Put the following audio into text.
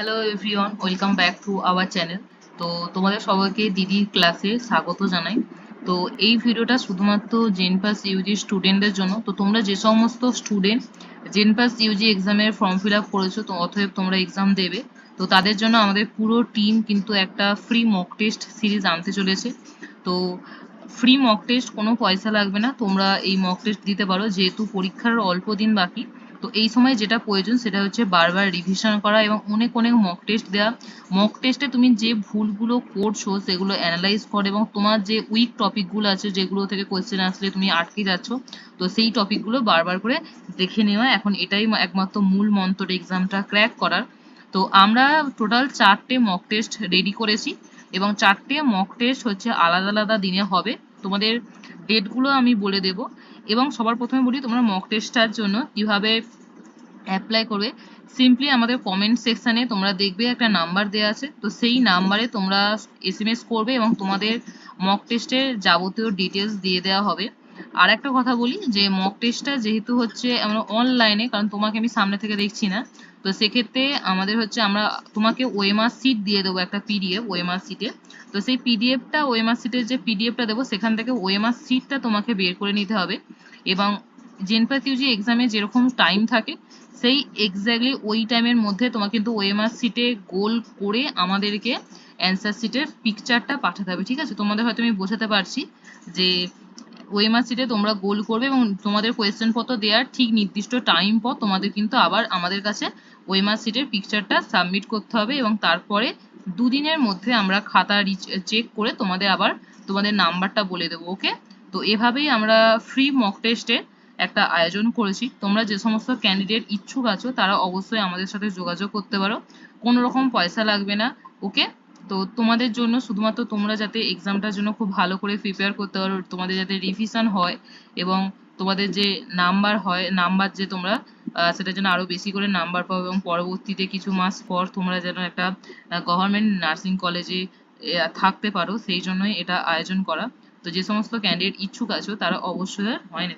Hello everyone welcome back to our channel তো তোমাদের সবাইকে দিদির ক্লাসে স্বাগত জানাই। তো এই ভিডিওটা শুধুমাত্র জেনপাস ইউজি স্টুডেন্টদের জন্য। তো তোমরা যে সমস্ত স্টুডেন্ট জেনপাস ইউজি এক্সামের ফর্ম ফিল আপ করেছ, তো অতএব তোমরা এক্সাম দেবে। তো তাদের জন্য আমাদের পুরো টিম কিন্তু একটা ফ্রি মক টেস্ট সিরিজ আনতে চলেছে। তো ফ্রি মক টেস্ট কোনো পয়সা লাগবে না, তোমরা এই মক টেস্ট দিতে পারো। যেহেতু পরীক্ষার অল্প দিন বাকি তো এই সময় যেটা প্রয়োজন সেটা হচ্ছে বারবার রিভিশন করা এবং অনেক অনেক মক টেস্ট দেওয়া মক টেস্টে তুমি যে ভুলগুলো করছ সেগুলো অ্যানালাইজ করো এবং তোমার যে উইক টপিকগুলো আছে যেগুলো থেকে কোয়েশ্চেন আসলে তুমি আটকে যাচ্ছ, তো সেই টপিকগুলো বারবার করে দেখে নেওয়া। এখন এটাই একমাত্র মূল মন্ত্র এক্সামটা ক্র্যাক করার। তো আমরা টোটাল চারটে মক টেস্ট রেডি করেছি এবং চারটে মক টেস্ট হচ্ছে আলাদা আলাদা দিনে হবে। তোমাদের ডেটগুলো আমি বলে দেব। এবং সবার প্রথমে বলি, তোমরা মক টেস্টটার জন্য কীভাবে অ্যাপ্লাই করবে সিম্পলি আমাদের কমেন্ট সেকশানে তোমরা দেখবে একটা নাম্বার দেওয়া আছে। তো সেই নাম্বারে তোমরা এস করবে এবং তোমাদের মক টেস্টের যাবতীয় ডিটেলস দিয়ে দেওয়া হবে। আর একটা কথা বলি, যে মক টেস্টটা যেহেতু হচ্ছে আমরা অনলাইনে কারণ তোমাকে আমি সামনে থেকে দেখছি না, তো সেক্ষেত্রে আমাদের হচ্ছে আমরা তোমাকে ওএমআর সিট দিয়ে দেবো একটা পিডিএফ ওএমআর সিটে তো সেই পিডিএফটা ওএমআর সিটের যে পিডিএফটা দেবো, সেখান থেকে ওএমআর সিটটা তোমাকে বের করে নিতে হবে। এবং জেনপাস ইউজি এক্সামে যেরকম টাইম থাকে, সেই এক্স্যাক্টলি ওই টাইমের মধ্যে তোমাকে কিন্তু ওএমআর সিটে গোল করে আমাদেরকে অ্যান্সার সিটের পিকচারটা পাঠাতে হবে, ঠিক আছে? তোমাদের হয়তো আমি বোঝাতে পারছি যে ওএমআর সিটে তোমরা গোল করবে এবং তোমাদের কোয়েশ্চেন পত্র দেওয়ার ঠিক নির্দিষ্ট টাইম পর তোমাদের কিন্তু আবার আমাদের কাছে ওএমআর সিটের পিকচারটা সাবমিট করতে হবে এবং তারপরে দুদিনের মধ্যে আমরা খাতা চেক করে তোমাদের আবার তোমাদের নাম্বারটা বলে দেবো ওকে তো এভাবেই আমরা ফ্রি মক টেস্টের একটা আয়োজন করেছি। তোমরা যে সমস্ত ক্যান্ডিডেট ইচ্ছুক আছো, তারা অবশ্যই আমাদের সাথে যোগাযোগ করতে পারো। কোনো রকম পয়সা লাগবে না ওকে তো তোমাদের জন্য শুধুমাত্র তোমরা যাতে এক্সামটার জন্য খুব ভালো করে প্রিপেয়ার করতে পারো, তোমাদের যাতে রিভিশন হয় এবং তোমাদের যে নাম্বার হয় নাম্বার যে তোমরা সেটার জন্য আরও বেশি করে নাম্বার পাও এবং পরবর্তীতে কিছু মাস পর তোমরা যেন একটা গভর্নমেন্ট নার্সিং কলেজে থাকতে পারো, সেই জন্যই এটা আয়োজন করা। তো যে সমস্ত ক্যান্ডিডেট ইচ্ছুক আছো, তারা অবশ্যই হয় না।